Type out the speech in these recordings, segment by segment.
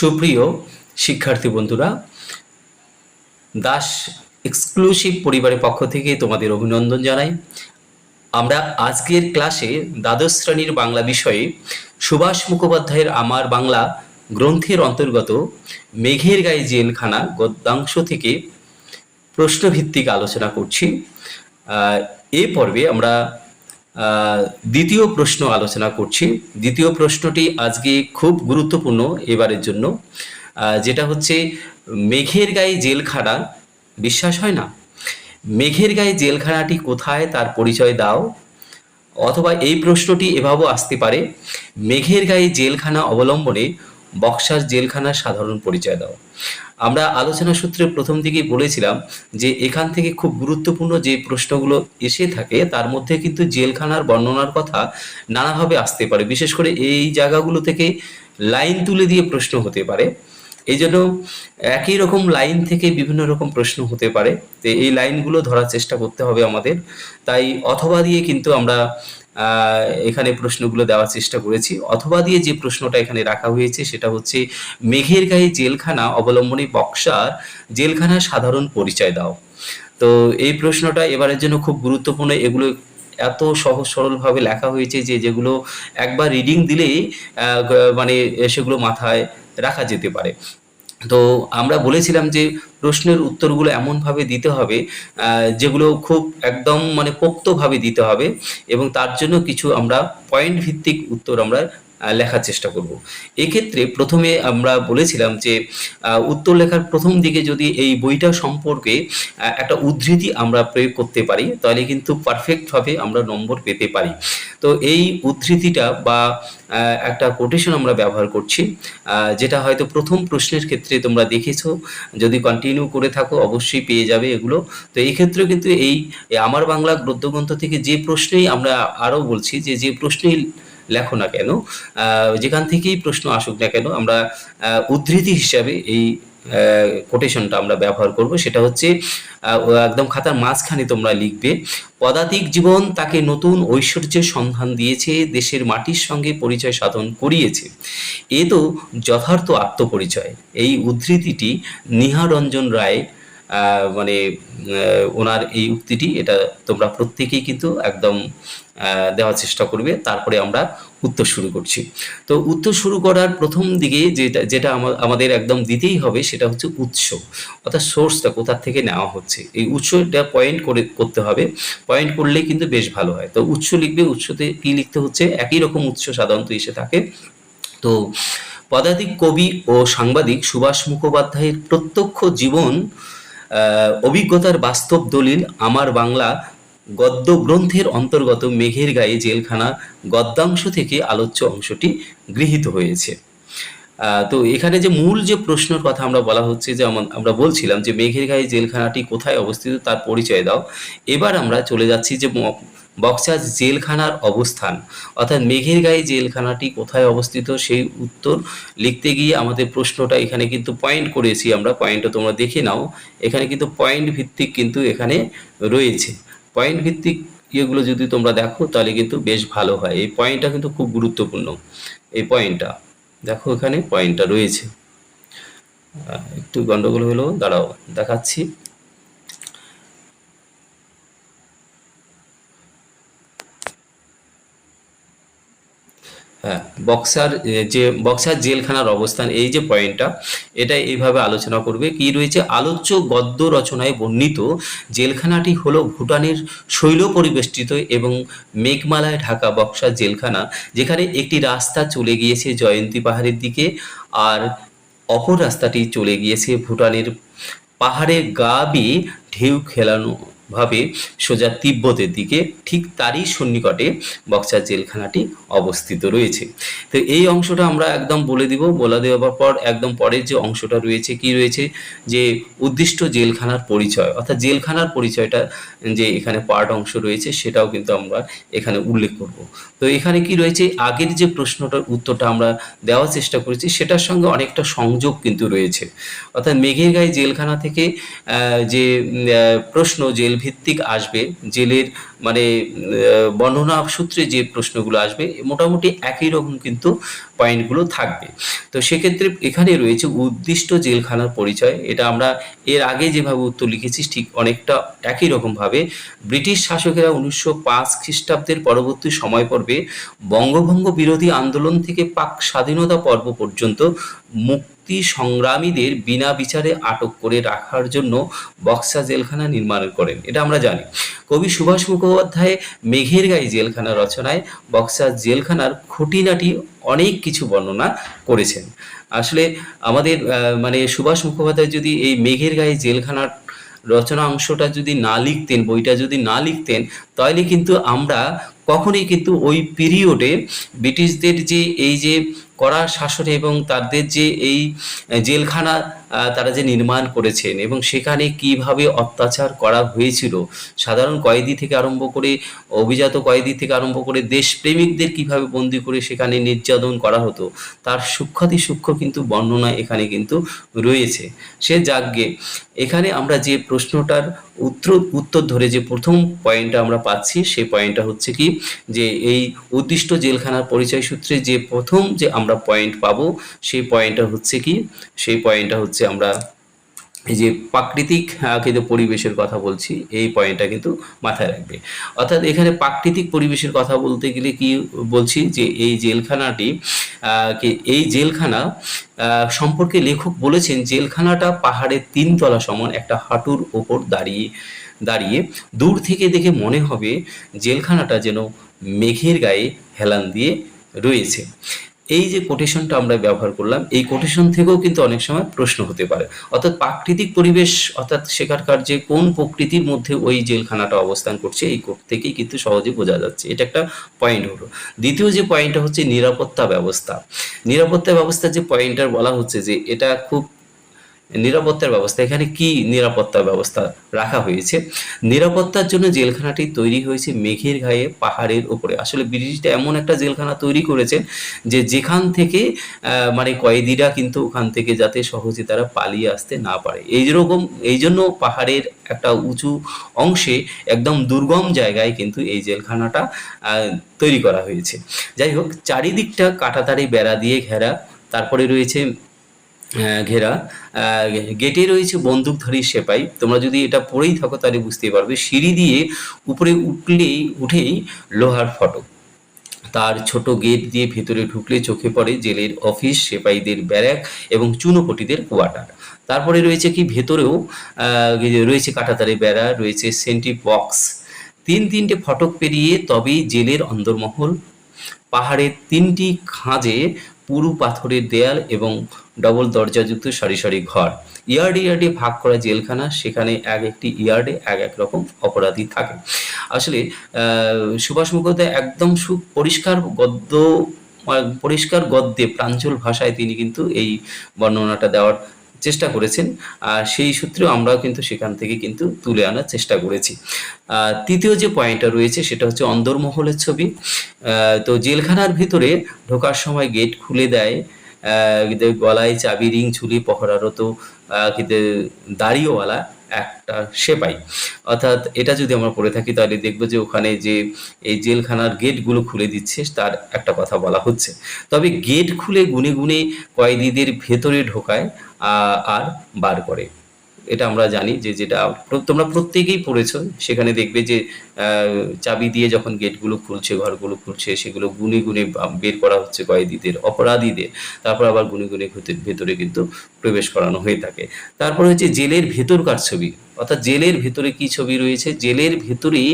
সুপ্রিয় শিক্ষার্থী বন্ধুরা, দাস এক্সক্লুসিভ পরিবারের পক্ষ থেকে তোমাদের অভিনন্দন জানাই। আমরা আজকের ক্লাসে দ্বাদশ শ্রেণির বাংলা বিষয়ে সুভাষ মুখোপাধ্যায়ের আমার বাংলা গ্রন্থের অন্তর্গত মেঘের গায়ে জেলখানা গদ্যাংশ থেকে প্রশ্নভিত্তিক আলোচনা করছি। এ পর্বে আমরা দ্বিতীয় প্রশ্ন আলোচনা করছি। দ্বিতীয় প্রশ্নটি আজকে খুব গুরুত্বপূর্ণ এবারের জন্য। যেটা হচ্ছে, মেঘের গায়ে জেলখানা, বিশ্বাস হয় না? মেঘের গায়ে জেলখানাটি কোথায় তার পরিচয় দাও। অথবা এই প্রশ্নটি এভাবেও আসতে পারে, মেঘের গায়ে জেলখানা অবলম্বনে বক্সার জেলখানার সাধারণ পরিচয় দাও। আমরা আলোচনা সূত্রে প্রথম দিকেই বলেছিলাম যে এখান থেকে খুব গুরুত্বপূর্ণ যে প্রশ্নগুলো এসে থাকে, তার মধ্যে কিন্তু জেলখানার বর্ণনার কথা নানাভাবে আসতে পারে। বিশেষ করে এই জায়গাগুলো থেকে লাইন তুলে দিয়ে প্রশ্ন হতে পারে। এই জন্য একই রকম লাইন থেকে বিভিন্ন রকম প্রশ্ন হতে পারে। তো এই লাইনগুলো ধরার চেষ্টা করতে হবে আমাদের। তাই অথবা দিয়ে কিন্তু আমরা এখানে প্রশ্নগুলো দেওয়ার চেষ্টা করেছি। অথবা দিয়ে যে প্রশ্নটা এখানে রাখা হয়েছে, সেটা হচ্ছে, মেঘের গায়ে জেলখানা অবলম্বনে বক্সার জেলখানার সাধারণ পরিচয় দাও। তো এই প্রশ্নটা এবারের জন্য খুব গুরুত্বপূর্ণ। এগুলো এত সহজ সরলভাবে লেখা হয়েছে যে, যেগুলো একবার রিডিং দিলেই মানে সেগুলো মাথায় রাখা যেতে পারে। তো আমরা বলেছিলাম যে প্রশ্নের উত্তরগুলো এমনভাবে দিতে হবে যেগুলো খুব একদম মানে পোক্তভাবে দিতে হবে এবং তার জন্য কিছু আমরা পয়েন্ট ভিত্তিক উত্তর আমরা লেখার চেষ্টা করব। এক্ষেত্রে প্রথমে আমরা বলেছিলাম যে উত্তর লেখার প্রথম দিকে যদি এই বইটা সম্পর্কে একটা উদ্ধৃতি আমরা প্রয়োগ করতে পারি, তাহলে কিন্তু পারফেক্টভাবে আমরা নম্বর পেতে পারি। তো এই উদ্ধৃতিটা বা একটা কোটেশন আমরা ব্যবহার করছি যেটা হয়তো প্রথম প্রশ্নের ক্ষেত্রে তোমরা দেখেছ। যদি কন্টিনিউ করে থাকো, অবশ্যই পেয়ে যাবে এগুলো। তো এই ক্ষেত্রে কিন্তু এই আমার বাংলা গদ্যগ্রন্থ থেকে যে প্রশ্নেই আমরা আরও বলছি, যে যে প্রশ্নেই লেখো না কেন যেখান থেকেই প্রশ্ন আসুক না কেন, আমরা উদ্ধৃতি হিসাবে এই কোটেশনটা আমরা ব্যবহার করব। সেটা হচ্ছে একদম খাতার মাঝখানে তোমরা লিখবে, পদাতিক জীবন তাকে নতুন ঐশ্বর্যের সন্ধান দিয়েছে, দেশের মাটির সঙ্গে পরিচয় সাধন করিয়েছে। এ তো যথার্থ আত্মপরিচয়। এই উদ্ধৃতিটি নিহারঞ্জন রায় মানে ওনার এই উক্তিটি এটা তোমরা প্রত্যেকেই কিন্তু একদম দেওয়ার চেষ্টা করবে। তারপরে আমরা উত্তর শুরু করছি। তো উত্তর শুরু করার প্রথম দিকে যেটা যেটা আমাদের একদম দিতেই হবে সেটা হচ্ছে উৎস। অর্থাৎ সোর্সটা কোথা থেকে নেওয়া হচ্ছে? এই উৎসটা পয়েন্ট করে করতে হবে। পয়েন্ট করলেই কিন্তু বেশ ভালো হয়। তো উৎস লিখবে, উৎসতে কি লিখতে হচ্ছে? একই রকম উৎস সাধারণত এসে থাকে। তো পদাতিক কবি ও সাংবাদিক সুভাষ মুখোপাধ্যায়ের প্রত্যক্ষ জীবন অভিজ্ঞতার বাস্তব দলিল আমার বাংলা গদ্য গ্রন্থের অন্তর্গত মেঘের গায়ে জেলখানা গদ্যাংশ থেকে আলোচ্য অংশটি গৃহীত হয়েছে। তো এখানে যে মূল যে প্রশ্নের কথা আমরা বলা হচ্ছে যে আমা- আমরা বলছিলাম যে মেঘের গায়ে জেলখানাটি কোথায় অবস্থিত তার পরিচয় দাও। এবার আমরা চলে যাচ্ছি যে বক্সার জেলখানার অবস্থান। অর্থাৎ মেঘের গায়ে জেলখানাটি কোথায় অবস্থিত সেই উত্তর লিখতে গিয়ে আমাদের প্রশ্নটা এখানে কিন্তু পয়েন্ট করেছি আমরা। পয়েন্টটা তোমরা দেখে নাও। এখানে কিন্তু পয়েন্ট ভিত্তিক কিন্তু এখানে রয়েছে। পয়েন্ট ভিত্তিক ইয়েগুলো যদি তোমরা দেখো তাহলে কিন্তু বেশ ভালো হয়। এই পয়েন্টটা কিন্তু খুব গুরুত্বপূর্ণ। এই পয়েন্টটা দেখো এখানে পয়েন্টটা রয়েছে। একটু গন্ডগোল হলো, দাঁড়াও, দেখাচ্ছি। হ্যাঁ বক্সার যে, বক্সার জেলখানার অবস্থান, এই যে পয়েন্টটা এটা এইভাবে আলোচনা করবে। কি রয়েছে? আলোচ্য গদ্য রচনায় বর্ণিত, জেলখানাটি হলো ভুটানের শৈল পরিবেষ্টিত এবং মেঘমালায় ঢাকা বক্সার জেলখানা, যেখানে একটি রাস্তা চলে গিয়েছে জয়ন্তী পাহাড়ের দিকে, আর অপর রাস্তাটি চলে গিয়েছে ভুটানের পাহাড়ের গা বেয়ে ঢেউ খেলানো ভাবে সোজা তিব্বতের দিকে ঠিক তারই সন্নিকটে বক্সার জেলখানাটি অবস্থিত রয়েছে। তো এই অংশটা আমরা একদম বলে দিব, বলে দেওয়ার পর একদম পরের যে অংশটা রয়েছে কি রয়েছে? যে উদ্দিষ্ট জেলখানার পরিচয়, অর্থাৎ জেলখানার পরিচয়টা যে এখানে পার্ট অংশ রয়েছে সেটাও কিন্তু আমরা এখানে উল্লেখ করব। তো এখানে কি রয়েছে? আগের যে প্রশ্নটার উত্তরটা আমরা দেওয়ার চেষ্টা করেছি, সেটার সঙ্গে অনেকটা সংযোগ কিন্তু রয়েছে। অর্থাৎ মেঘের গায়ে জেলখানা থেকে যে প্রশ্ন জেল ভিত্তিক আসবে, জেলের মানে বর্ণনা সূত্রে যে প্রশ্নগুলো আসবে, মোটামুটি একই রকম কিন্তু পয়েন্টগুলো থাকবে। তো সেক্ষেত্রে এখানে রয়েছে উদ্দিষ্ট জেলখানার পরিচয়। এটা আমরা এর আগে যেভাবে উত্তর লিখেছি, ঠিক অনেকটা একই রকমভাবে। ব্রিটিশ শাসকেরা উনিশশো পাঁচ খ্রিস্টাব্দের পরবর্তী সময় পর্বে বঙ্গভঙ্গ বিরোধী আন্দোলন থেকে পাক স্বাধীনতা পর্ব পর্যন্ত মুক্তি সংগ্রামীদের বিনা বিচারে আটক করে রাখার জন্য বক্সা জেলখানা নির্মাণ করেন, এটা আমরা জানি। কবি সুভাষ মুখোপাধ্যায় মেঘের গায়ে জেলখানা রচনায় বক্সা জেলখানার খুঁটিনাটি অনেক কিছু বর্ণনা করেছেন। আসলে আমাদের মানে সুভাষ মুখোপাধ্যায় যদি এই মেঘের গায়ে জেলখানার রচনা অংশটা যদি না লিখতেন, বইটা যদি না লিখতেন, তাহলে কিন্তু আমরা কখনোই কিন্তু ওই পিরিয়ডে ব্রিটিশদের যে এই যে কড়া শাসনে এবং তাদের যে এই জেলখানা তারা যে নির্মাণ করেছেন এবং সেখানে কীভাবে অত্যাচার করা হয়েছিল, সাধারণ কয়েদি থেকে আরম্ভ করে, অভিজাত কয়েদি থেকে আরম্ভ করে, দেশপ্রেমিকদের কীভাবে বন্দি করে সেখানে নির্যাতন করা হতো, তার সূক্ষ্মাতি সূক্ষ্ম কিন্তু বর্ণনা এখানে কিন্তু রয়েছে। সে যাজ্ঞে এখানে আমরা যে প্রশ্নটার উত্তর উত্তর ধরে যে প্রথম পয়েন্টটা আমরা পাচ্ছি, সেই পয়েন্টটা হচ্ছে কি, যে এই উদ্দিষ্ট জেলখানার পরিচয় সূত্রে যে প্রথম যে আমরা পয়েন্ট পাবো, সেই পয়েন্টটা হচ্ছে কি, সেই পয়েন্টটা হচ্ছে আমরা এই যে প্রাকৃতিক কিন্তু পরিবেশের কথা বলছি, এই পয়েন্টটা কিন্তু মাথায় রাখবে। অর্থাৎ এখানে প্রাকৃতিক পরিবেশের কথা বলতে গেলে কি বলছি যে এই জেলখানাটি এই জেলখানা সম্পর্কে লেখক বলেছেন জেলখানাটা পাহাড়ের তিনতলা সমান একটা হাঁটুর ওপর দাঁড়িয়ে দাঁড়িয়ে দূর থেকে দেখে মনে হবে জেলখানাটা যেন মেঘের গায়ে হেলান দিয়ে রয়েছে। এই যে কোটেশনটা আমরা ব্যবহার করলাম, এই কোটেশন থেকেও কিন্তু অনেক সময় প্রশ্ন হতে পারে। অর্থাৎ প্রাকৃতিক পরিবেশ, অর্থাৎ সেখানকার যে কোন প্রকৃতির মধ্যে ওই জেলখানাটা অবস্থান করছে, এই কোট থেকেই কিন্তু সহজে বোঝা যাচ্ছে। এটা একটা পয়েন্ট হলো। দ্বিতীয় যে পয়েন্টটা হচ্ছে নিরাপত্তা ব্যবস্থা। নিরাপত্তা ব্যবস্থা যে পয়েন্টটা বলা হচ্ছে যে, এটা খুব নিরাপত্তার ব্যবস্থা। এখানে কি নিরাপত্তা ব্যবস্থা রাখা হয়েছে? নিরাপত্তার জন্য জেলখানাটি তৈরি হয়েছে মেঘের গায়ে পাহাড়ের উপরে। আসলে ব্রিটিশটা এমন একটা জেলখানা তৈরি করেছেন যে যেখান থেকে মানে কয়েদিরা কিন্তু ওখান থেকে যাতে সহজে তারা পালিয়ে আসতে না পারে। এই রকম এই জন্য পাহাড়ের একটা উঁচু অংশে একদম দুর্গম জায়গায় কিন্তু এই জেলখানাটা তৈরি করা হয়েছে। যাই হোক, চারিদিকটা কাঁটাতারি বেড়া দিয়ে ঘেরা। তারপরে রয়েছে ঘেরা। গেটে রয়েছে বন্দুকধারী সেপাই। তোমরা যদি এটা পড়েই থাকো, তাহলে বুঝতে পারবে। সিঁড়ি দিয়ে উপরে উঠলেই উঠেই লোহার ফটক। তার ছোট গেট দিয়ে ভেতরে ঢুকলে চোখে পড়ে জেলের অফিস, সেপাইদের ব্যারাক এবং চুনোপটিদের কোয়ার্টার। তারপরে রয়েছে কি, ভেতরেও রয়েছে কাটাতারে বেড়া রয়েছে সেন্ট্রি বক্স। তিন তিনটে ফটক পেরিয়ে তবেই জেলের অন্দরমহল। পাহাড়ের তিনটি খাঁজে পুরু পাথরের দেয়াল এবং ডবল দরজাযুক্ত সারি সারি ঘর। ইয়ার্ডে ইয়ার্ডে ভাগ করা জেলখানা, সেখানে এক একটি ইয়ার্ডে এক এক রকম অপরাধী থাকে। আসলে সুভাষ মুখোপাধ্যায় একদম সু পরিষ্কার গদ্য, পরিষ্কার গদ্যে প্রাঞ্চল ভাষায় তিনি কিন্তু এই বর্ণনাটা দেওয়ার চেষ্টা করেছেন, আর সেই সূত্রেও আমরাও কিন্তু সেখান থেকে কিন্তু তুলে আনার চেষ্টা করেছি। তৃতীয় যে পয়েন্টটা রয়েছে সেটা হচ্ছে অন্দরমহলের ছবি। তো জেলখানার ভিতরে ঢোকার সময় গেট খুলে দেয় গলায় চাবি, রিং ঝুলি পহরারত দাড়িওয়ালা একটা সেপাই অর্থাৎ এটা যদি আমরা পড়ে থাকি, তাহলে দেখব যে ওখানে যে এই জেলখানার গেটগুলো খুলে দিচ্ছে, তার একটা কথা বলা হচ্ছে। তবে গেট খুলে গুনে গুনে কয়েদিদের ভেতরে ঢোকায় আর বার করে। এটা আমরা জানি যে যেটা তোমরা প্রত্যেকেই পড়েছ, সেখানে দেখবে যে চাবি দিয়ে যখন গেটগুলো খুলছে, ঘরগুলো খুলছে, সেগুলো গুনে গুনে বের করা হচ্ছে কয়েদিদের অপরাধীদের। তারপর আবার গুনে গুনে ভেতরে কিন্তু প্রবেশ করানো হয়ে থাকে। তারপর হচ্ছে জেলের ভেতরকার ছবি। অর্থাৎ জেলের ভেতরে কি ছবি রয়েছে? জেলের ভেতরেই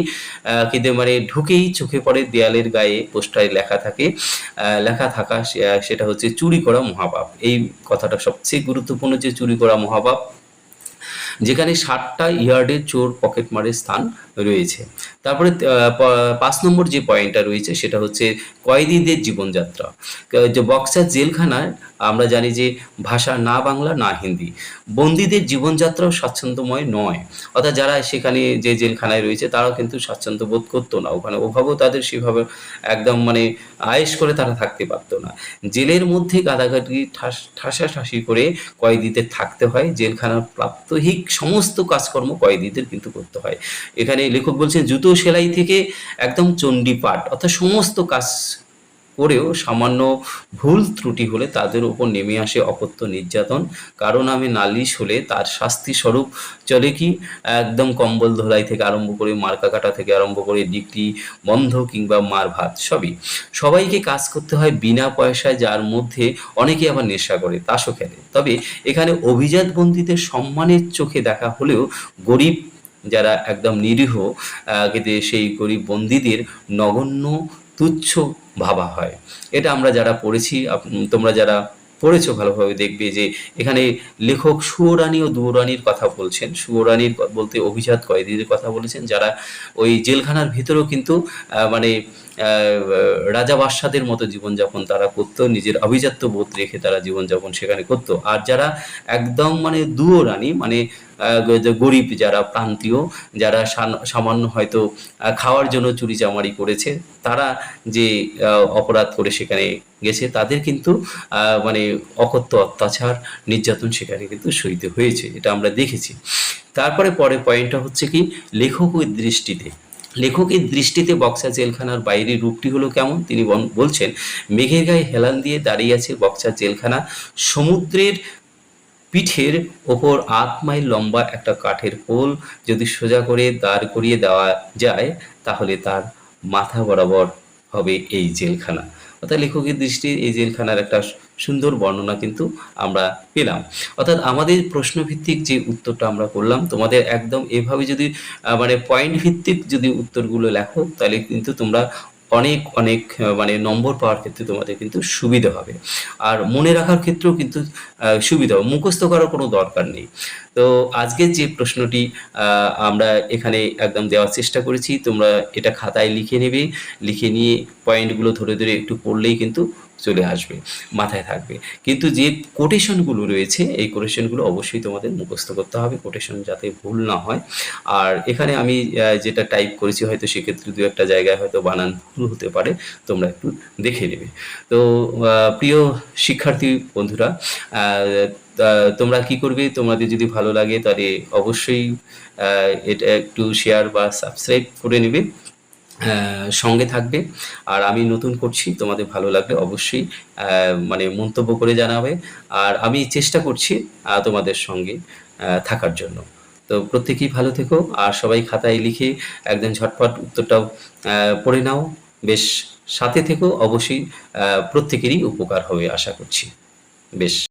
কিন্তু মানে ঢুকেই চোখে পড়ে দেয়ালের গায়ে পোস্টারে লেখা থাকে লেখা থাকা সেটা হচ্ছে চুরি করা মহাপাপ। এই কথাটা সবচেয়ে গুরুত্বপূর্ণ যে চুরি করা মহাপাপ যেখানে ষাটটা ইয়ার্ডে চোর পকেট মারের স্থান রয়েছে। তারপরে পাঁচ নম্বর যে পয়েন্টটা রয়েছে সেটা হচ্ছে কয়েদিদের জীবনযাত্রা। যে বক্সার জেলখানায় আমরা জানি যে ভাষা না বাংলা, না হিন্দি। বন্দীদের জীবনযাত্রাও স্বাচ্ছন্দ্যময় নয়। অর্থাৎ যারা সেখানে যে জেলখানায় রয়েছে, তারাও কিন্তু স্বাচ্ছন্দ্য বোধ করতো না। ওখানে ওভাবেও তাদের সেভাবে একদম মানে আয়েস করে তারা থাকতে পারতো না। জেলের মধ্যে গাদাগাদি, ঠাস, ঠাসাঠাসি করে কয়েদিদের থাকতে হয়। জেলখানার প্রাত্যহিক সমস্ত কাজকর্ম কয়েদিদের কিন্তু করতে হয়। এখানে লেখক বলছেন জুতো সেলাই থেকে একদম চণ্ডীপাঠ, অর্থাৎ সমস্ত কাজ করেও সামান্য ভুল ত্রুটি হলে তাদের উপর নেমে আসে অকথ্য নির্যাতন। কারও নামে নালিশ হলে তার শাস্তি স্বরূপ চলে কি? একদম কম্বল ধোলাই থেকে আরম্ভ করে মার্কা কাটা থেকে আরম্ভ করে ডিগ্রি বন্ধ কিংবা মার ভাত, সবই। সবাইকে কাজ করতে হয় বিনা পয়সায়, যার মধ্যে অনেকে আবার নেশা করে, তাসও খেলে। তবে এখানে অভিজাত বন্দীদের সম্মানের চোখে দেখা হলেও গরিব যারা একদম নিরীহ কিন্তু সেই গরিব বন্দীদের নগণ্য, তুচ্ছ ভাবা হয়। এটা আমরা যারা পড়েছি তোমরা যারা পড়েছো ভালোভাবে দেখবে যে এখানে লেখক সুয়োরানী ও দুয়োরানীর কথা বলছেন। সুয়োরানীর বলতে অভিজাত কয়েদিদের কথা বলেছেন, যারা ওই জেলখানার ভিতরেও কিন্তু মানে রাজা বাদশাদের মতো জীবনযাপন তারা করতো, নিজের আভিজাত্য বোধ রেখে তারা জীবনযাপন সেখানে করতো। আর যারা একদম মানে দুয়ো রানী মানে গরিব যারা প্রান্তীয়, যারা সামান্য হয়তো খাওয়ার জন্য চুরি চামারি করেছে, তারা যে অপরাধ করে সেখানে গেছে, তাদের কিন্তু মানে অকথ্য অত্যাচার, নির্যাতন সেখানে কিন্তু সইতে হয়েছে, এটা আমরা দেখেছি। তারপরে পরে পয়েন্টটা হচ্ছে কি লেখকের দৃষ্টিতে। লেখকের দৃষ্টিতে বক্সা জেলখানার বাইরের রূপটি হলো কেমন? তিনি বল- বলছেন, মেঘের গায়ে হেলান দিয়ে দাঁড়িয়ে আছে বক্সা জেলখানা। সমুদ্রের পিঠের ওপর আট মাইল লম্বা একটা কাঠের পোল যদি সোজা করে দাঁড় করিয়ে দেওয়া যায়, তাহলে তার মাথা বরাবর হবে এই জেলখানা। অর্থাৎ লেখকের দৃষ্টি এই জেলখানার একটা সুন্দর বর্ণনা কিন্তু আমরা পেলাম। অর্থাৎ আমাদের প্রশ্নভিত্তিক যে উত্তরটা আমরা করলাম, তোমাদের একদম এভাবে যদি মানে পয়েন্ট ভিত্তিক যদি উত্তরগুলো লেখো, তাহলে কিন্তু তোমরা অনেক অনেক মানে নম্বর পাওয়ার ক্ষেত্রে তোমাদের কিন্তু সুবিধা হবে। আর মনে রাখার ক্ষেত্রেও কিন্তু সুবিধা হবে। মুখস্থ করার কোনো দরকার নেই। তো আজকের যে প্রশ্নটি আমরা এখানে একদম দেওয়ার চেষ্টা করেছি। তোমরা এটা খাতায় লিখে নেবে। লিখে নিয়ে পয়েন্টগুলো ধরে ধরে একটু পড়লেই কিন্তু চলে আসবে, মাথায় থাকবে। কিন্তু যে কোটেশনগুলো রয়েছে, এই কোটেশনগুলো অবশ্যই তোমাদের মুখস্থ করতে হবে। কোটেশন যাতে ভুল না হয়। আর এখানে আমি যেটা টাইপ করেছি, হয়তো সেক্ষেত্রে দু একটা জায়গায় হয়তো বানান ভুল হতে পারে। তোমরা একটু দেখে নেবে। তো প্রিয় শিক্ষার্থী বন্ধুরা তোমরা কি করবে? তোমাদের যদি ভালো লাগে, তাহলে অবশ্যই এটা একটু শেয়ার বা সাবস্ক্রাইব করে নেবে। সঙ্গে থাকবে। আর আমি নতুন করছি, তোমাদের ভালো লাগলে অবশ্যই মানে মন্তব্য করে জানাবে। আর আমি চেষ্টা করছি তোমাদের সঙ্গে থাকার জন্য। তো প্রত্যেকেই ভালো থেকো, আর সবাই খাতায় লিখে একদিন ঝটপট উত্তরটাও পড়ে নাও। বেশ, সাথে থেকো, অবশ্যই প্রত্যেকেরই উপকার হবে, আশা করছি। বেশ।